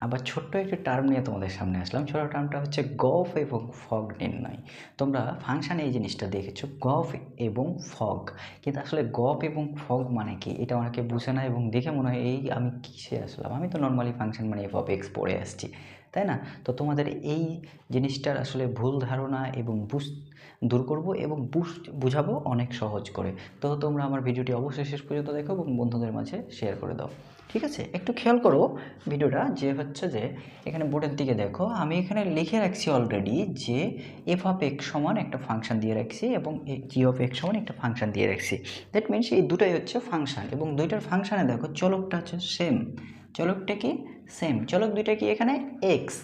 আবার ছোট্ট একটি টার্ম নিয়ে তোমাদের সামনে আসলাম। ছোট টার্মটা হচ্ছে গফ এবং ফগ নির্ণয়। তোমরা ফাংশানে এই জিনিসটা দেখেছ, গফ এবং ফগ। কিন্তু আসলে গফ এবং ফগ মানে কি? এটা অনেকে বুঝে না এবং দেখে মনে হয়, এই আমি কিসে আসলাম? আমি তো নর্মালি ফাংশন মানে এফ অফ এক্স পড়ে আসছি। তাই না? তো তোমাদের এই জিনিসটার আসলে ভুল ধারণা এবং বুঝ, দূর করব এবং বুঝ, বুঝাবো অনেক সহজ করে। তো তোমরা আমার ভিডিওটি অবশ্যই শেষ পর্যন্ত দেখো এবং বন্ধুদের মাঝে শেয়ার করে দাও। ঠিক আছে? একটু খেয়াল করো ভিডিওটা যে হচ্ছে যে এখানে বোর্ডের দিকে দেখো, আমি এখানে লিখে রাখছি অলরেডি যে এফ অফ এক্স সমান একটা ফাংশন দিয়ে রাখছি এবং জি অফ এক্স সমান একটা ফাংশন দিয়ে রাখছি। দ্যাট মিনস এই দুটাই হচ্ছে ফাংশন এবং দুইটার ফাংশানে দেখো, চলকটা হচ্ছে সেম চলকটা কি? সেম চলক দুইটা কি এখানে? এক্স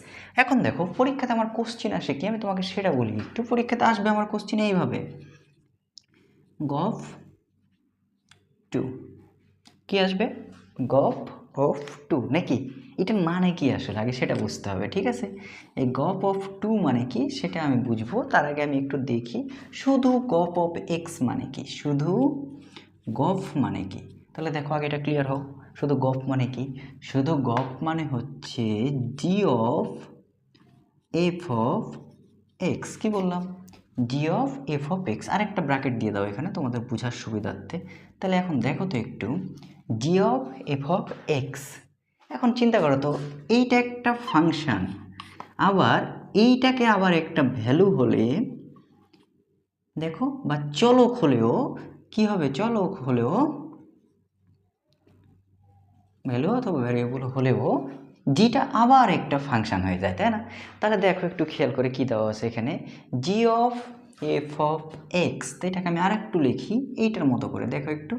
এখন দেখো, পরীক্ষাতে আমার কোশ্চিন আসে কি? আমি তোমাকে সেটা বলি। একটু পরীক্ষাতে আসবে আমার কোশ্চিন এইভাবে। গফ টু কি আসবে? গপ অফ টু নাকি? এটা মানে কি আসলে? আগে সেটা বুঝতে হবে ঠিক আছে? এই গপ অফ টু মানে কি? সেটা আমি বুঝব। তার আগে আমি একটু দেখি। শুধু গপ অফ এক্স মানে কি? শুধু গফ মানে কি? তাহলে দেখো আগে এটা ক্লিয়ার হোক। শুধু গফ মানে কি? শুধু গফ মানে হচ্ছে g of f of x কি বললাম? G of f of x আরেকটা ব্র্যাকেট দিয়ে দাও এখানে তোমাদের বোঝার সুবিধার্থে। তাহলে এখন দেখো তো একটু। G of f of x. এখন চিন্তা করো তো, এইটা একটা ফাংশান, আবার এইটাকে আবার একটা ভ্যালু হলে, দেখো, বা চলক হলেও, কি হবে? চলক হলেও, ভ্যালু অথবা ভ্যারিয়েবল হলেও জিটা আবার একটা ফাংশন হয়ে যায়, তাই না? তাহলে দেখো, একটু খেয়াল করে কী দেওয়া আছে এখানে, g of f of x. তো এটাকে আমি আর একটু লিখি, এইটার মতো করে, দেখো একটু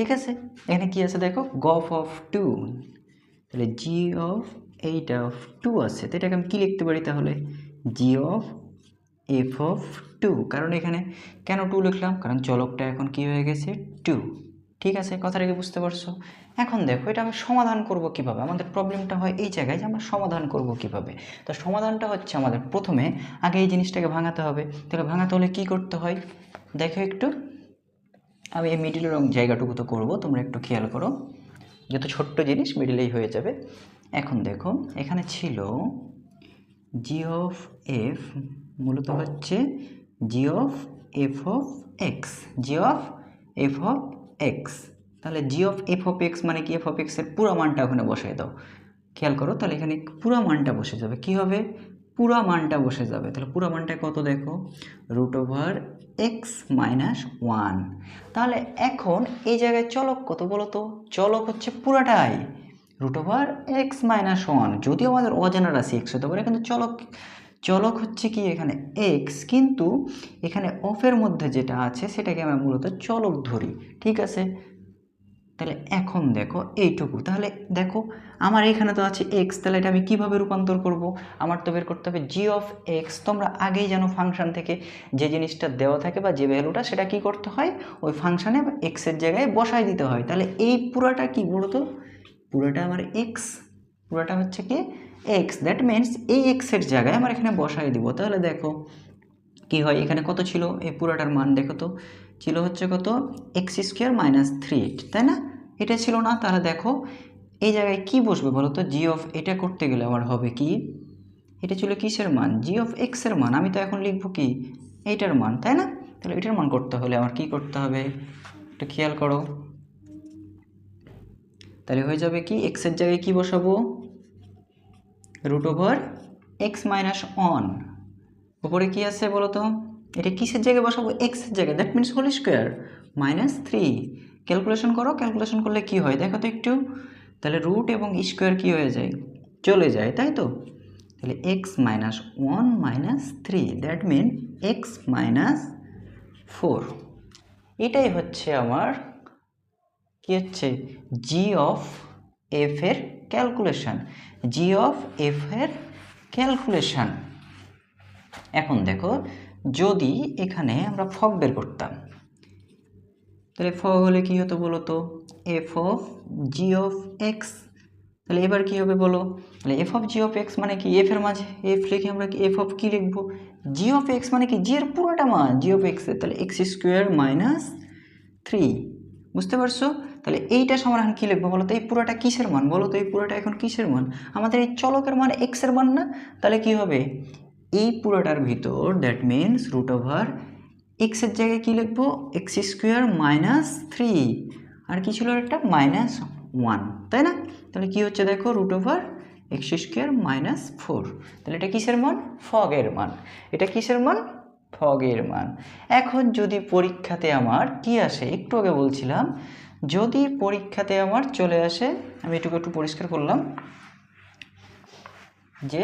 ঠিক আছে? এখানে কি আছে দেখো? G of of two. তাহলে জি অফ এইটা অফ টু আছে। তো এটাকে আমি কী লিখতে পারি তাহলে? G of f of two. কারণ এখানে কেন টু লিখলাম? কারণ চলকটা এখন কি হয়ে গেছে? টু। ঠিক আছে? কথাটা কি বুঝতে পারছ? এখন দেখো, এটা আমি সমাধান করব কীভাবে? আমাদের প্রবলেমটা হয় এই জায়গায় যে আমরা সমাধান করব কীভাবে? তো সমাধানটা হচ্ছে আমাদের প্রথমে আগে এই জিনিসটাকে ভাঙাতে হবে। তাহলে ভাঙাতে হলে কি করতে হয়? দেখো একটু। আমি এই মিডিলের জায়গাটুকু তো করব, তোমরা একটু খেয়াল করো। যত ছোট্ট জিনিস মিডিলেই হয়ে যাবে। এখন দেখো, এখানে ছিল জি অফ এফ মূলত হচ্ছে g of f of x g of f of x তাহলে g of f of x মানে কি? এফ অফ এক্সের পুরো মানটা ওখানে বসাই দাও। খেয়াল করো, তাহলে এখানে পুরো মানটা বসে যাবে। কি হবে? পুরো মানটা বসে যাবে। তাহলে পুরো মানটা কত দেখো? Root over x minus one তাহলে এখন এই জায়গায় চলক কত বলো তো চলক হচ্ছে পুরাটাই। Root over x minus one যদিও আমাদের অজানা রাশি এক্স হতে পারে, কিন্তু চলক চলক হচ্ছে কি এখানে এক্স কিন্তু এখানে অফের মধ্যে যেটা আছে, সেটাকে আমরা মূলত চলক ধরি। ঠিক আছে? তাহলে এখন দেখো এইটুকু। তাহলে দেখো, আমার এখানে তো আছে এক্স তাহলে এটা আমি কীভাবে রূপান্তর করব? আমার তো বের করতে হবে জি অফ এক্স তোমরা আগেই জানো ফাংশন থেকে যে জিনিসটা দেওয়া থাকে বা যে ভ্যালুটা সেটা কি করতে হয়? ওই ফাংশানে এক্সের জায়গায় বসাই দিতে হয়। তাহলে এই পুরাটা কি বলতো? পুরোটা আমার এক্স পুরোটা হচ্ছে কি এক্স দ্যাট মিনস এই এক্সের জায়গায় আমার এখানে বসাই দিব। তাহলে দেখো, কি হয়? এখানে কত ছিল? এই পুরোটার মান দেখো তো। ছিল হচ্ছে কত? X square minus three eight তাই না? এটা ছিল না? তাহলে দেখো, এই জায়গায় কি বসবে বলো তো? জি অফ এটা করতে গেলে আমার হবে কি? এটা ছিল কিসের মান? জি অফ এক্সের মান। আমি তো এখন লিখব কি? এইটার মান, তাই না? তাহলে এটার মান করতে হলে আমার কি করতে হবে? একটু খেয়াল করো। তাহলে হয়ে যাবে কি? এক্সের জায়গায় কি বসাবো? Root over x minus one উপরে কি আছে বলো তো? এটা কিসের জায়গায় বসাবো? এক্সের জায়গায়। That means whole square minus three calculation করো। ক্যালকুলেশন করলে কি হয়? দেখো তো একটু। তাহলে রুট এবং স্কোয়ার কি হয়ে যায়? চলে যায়, তাই তো? তাহলে x minus one minus three that mean x minus four এটাই হচ্ছে আমার কি হচ্ছে? জি অফ এফ এর ক্যালকুলেশন জি অফ এফ এর ক্যালকুলেশন এখন দেখো যদি এখানে আমরা ফগ বের করতাম, তাহলে ফগ হলে কি হতো বলো তো? F of g of x তাহলে এবার কী হবে বলো? তাহলে f of g of x মানে কি? এফ এর মাঝে এফ লিখে আমরা কি এফ অফ কী লিখব? জি অফ এক্স মানে কি? জি এর পুরোটা মান জি অফ এক্স তাহলে এক্স স্কোয়ার মাইনাস থ্রি বুঝতে পারছ? তাহলে এইটা সমাধান কী লিখব বলো তো? এই পুরোটা কিসের মান? বলো তো, এই পুরোটা এখন কিসের মান? আমাদের এই চলকের মান এক্সের মান না? তাহলে কি হবে? এই পুরোটার ভিতর দ্যাট মিনস রুট ওভার এক্সের জায়গায় কী লিখব? এক্স স্কোয়ার মাইনাস থ্রি আর কি ছিল একটা মাইনাস ওয়ান তাই না? তাহলে কি হচ্ছে দেখো? Root over x square minus four তাহলে এটা কিসের মান? ফগের মান। এটা কিসের মান? ফগের মান। এখন যদি পরীক্ষাতে আমার কি আসে? একটু আগে বলছিলাম, যদি পরীক্ষাতে আমার চলে আসে, আমি এটুকু একটু পরিষ্কার করলাম, যে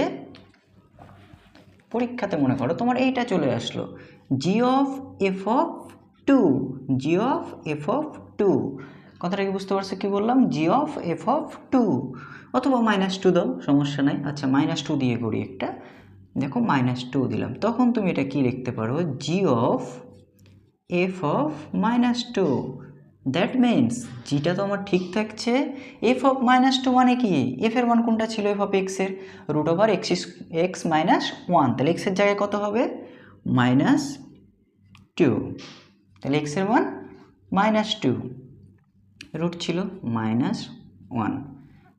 পরীক্ষাতে মনে করো তোমার এইটা চলে আসলো। G of f of two g of f of two কথাটা কি বুঝতে পারছ কি বললাম? G of f of two অথবা মাইনাস টু দাও, সমস্যা নাই। আচ্ছা মাইনাস টু দিয়ে করি একটা। দেখো মাইনাস টু দিলাম। তখন তুমি এটা কি লিখতে পারো? G of f of minus two that means জিটা তো আমার ঠিক থাকছে। এফ অফ মাইনাস টু মানে কি? এফ এর মান কোনটা ছিল? এফ অফ এক্সের root over x x minus one তাহলে এক্সের জায়গায় কত হবে? মাইনাস টু তাহলে এক্সের মান মাইনাস টু রুট ছিল মাইনাস ওয়ান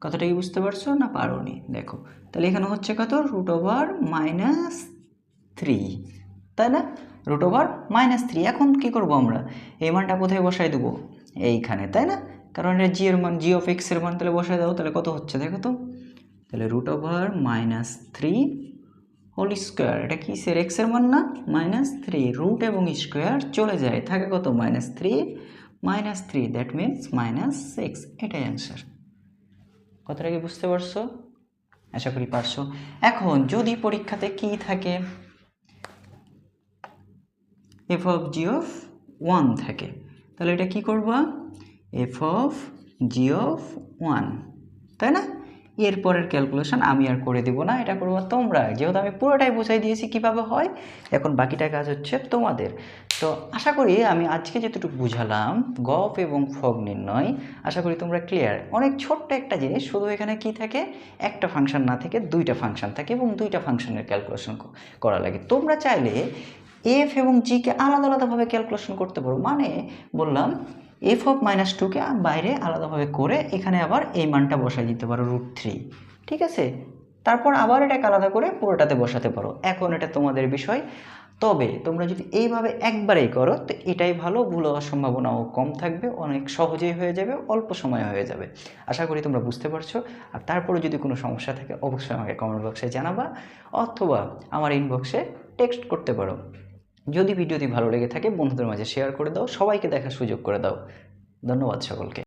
কথাটা কি বুঝতে পারছ না পারো নি দেখো। তাহলে এখানে হচ্ছে কত? রুট ওভার মাইনাস থ্রি তাই না? রুট ওভার মাইনাস থ্রি এখন কী করব আমরা? এই মানটা কোথায় বসাই দেবো? এইখানে, তাই না? কারণ এটা জি এর মান জি অফ এক্সের মান তাহলে বসাই দাও, তাহলে কত হচ্ছে দেখো তো? তাহলে root over minus three whole square এটা কিসের এক্সের মান না? মাইনাস থ্রি রুট এবং স্কোয়ার চলে যায়, থাকে কত? Minus three minus three that means minus six এটাই অ্যান্সার কথাটা কি বুঝতে পারছ? আশা করি পারছ। এখন যদি পরীক্ষাতে কি থাকে? F of g of one থাকে। তাহলে এটা কি করবা? F of g of one তাই না? এরপরের ক্যালকুলেশন আমি আর করে দিব না, এটা করব তোমরা। যেহেতু আমি পুরোটাই বুঝাই দিয়েছি কীভাবে হয়, এখন বাকিটা কাজ হচ্ছে তোমাদের। তো আশা করি আমি আজকে যেটুকু বুঝালাম গপ এবং ফগ নির্ণয়, আশা করি তোমরা ক্লিয়ার অনেক ছোট্ট একটা জিনিস, শুধু এখানে কি থাকে? একটা ফাংশন না থেকে দুইটা ফাংশন থাকে এবং দুইটা ফাংশনের ক্যালকুলেশন করা লাগে। তোমরা চাইলে এফ এবং জিকে আলাদা আলাদাভাবে ক্যালকুলেশন করতে পারো। মানে বললাম এফ অফ মাইনাস টুকে বাইরে আলাদাভাবে করে এখানে আবার এই মানটা বসাই দিতে পারো রুট থ্রি ঠিক আছে? তারপর আবার এটাকে আলাদা করে পুরোটাতে বসাতে পারো। এখন এটা তোমাদের বিষয়। তবে তোমরা যদি এইভাবে একবারেই করো, তো এটাই ভালো, ভুল হওয়ার সম্ভাবনাও কম থাকবে, অনেক সহজেই হয়ে যাবে, অল্প সময়ে হয়ে যাবে। আশা করি তোমরা বুঝতে পারছ। আর তারপরে যদি কোনো সমস্যা থাকে, অবশ্যই আমাকে কমেন্ট বক্সে জানাবা, অথবা আমার ইনবক্সে টেক্সট করতে পারো। যদি ভিডিওটি ভালো লেগে থাকে, বন্ধুদের মাঝে শেয়ার করে দাও, সবাইকে দেখার সুযোগ করে দাও। ধন্যবাদ সকলকে।